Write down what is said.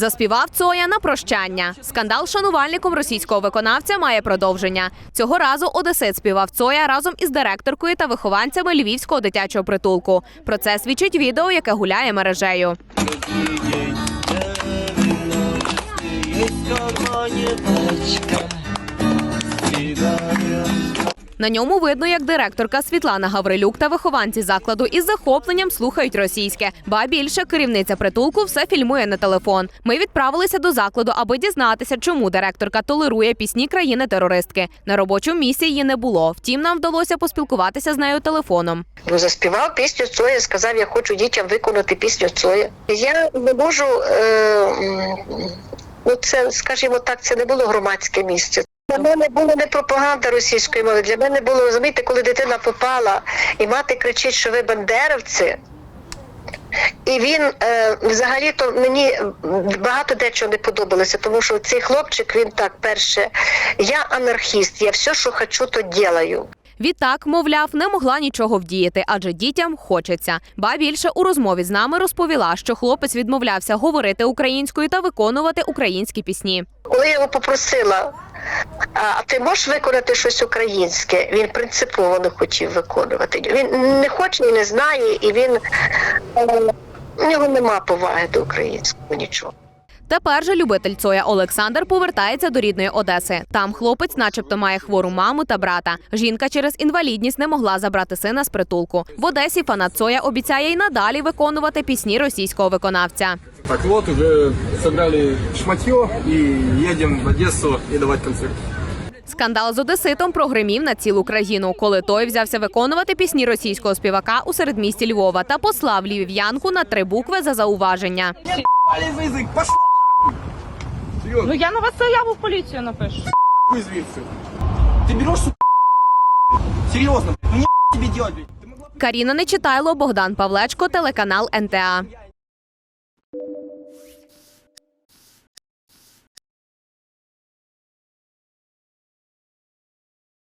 Заспівав Цоя на прощання. Скандал шанувальником російського виконавця має продовження. Цього разу Одесит співав Цоя разом із директоркою та вихованцями львівського дитячого притулку. Про це свідчить відео, яке гуляє мережею. На ньому видно, як директорка Світлана Гаврилюк та вихованці закладу із захопленням слухають російське. Ба більше керівниця притулку все фільмує на телефон. Ми відправилися до закладу, аби дізнатися, чому директорка толерує пісні країни-терористки. На робочому місці її не було. Втім, нам вдалося поспілкуватися з нею телефоном. Ну, заспівав пісню Цоя, сказав, я хочу дітям виконати пісню Цоя. Я не можу, е, ну це, скажімо так, це не було громадське місце. Для мене була не пропаганда російської мови. Для мене було розумієте, коли дитина попала, і мати кричить, що ви бандеровці. І він е, взагалі-то мені багато дечого не подобалося, тому що цей хлопчик він так перше. Я анархіст, я все, що хочу, то ділаю. Відтак, мовляв, не могла нічого вдіяти, адже дітям хочеться. Ба більше у розмові з нами розповіла, що хлопець відмовлявся говорити українською та виконувати українські пісні. Коли я його попросила, а ти можеш виконати щось українське, він принципово не хотів виконувати. Він не хоче і не знає, і він е, у нього нема поваги до українського нічого. Тепер же любитель Цоя Олександр повертається до рідної Одеси. Там хлопець, начебто, має хвору маму та брата. Жінка через інвалідність не могла забрати сина з притулку. В Одесі фанат Цоя обіцяє й надалі виконувати пісні російського виконавця. Так вот, уже собрали шматье и едем в Одессу и давать концерт. Скандал з Одеситом прогримів на цілу країну, коли той взявся виконувати пісні російського співака у середмісті Львова та послав львів'янку на три букви за зауваження. Пали за язык, пошла Ну Серьезно, я на вас заяву в поліцію напишу. хуй звідси. Ты берешь, сука, Серьезно, ну не тебе делать, блядь. Ты могла Каріна Нечитайло, Богдан Павлечко, телеканал НТА.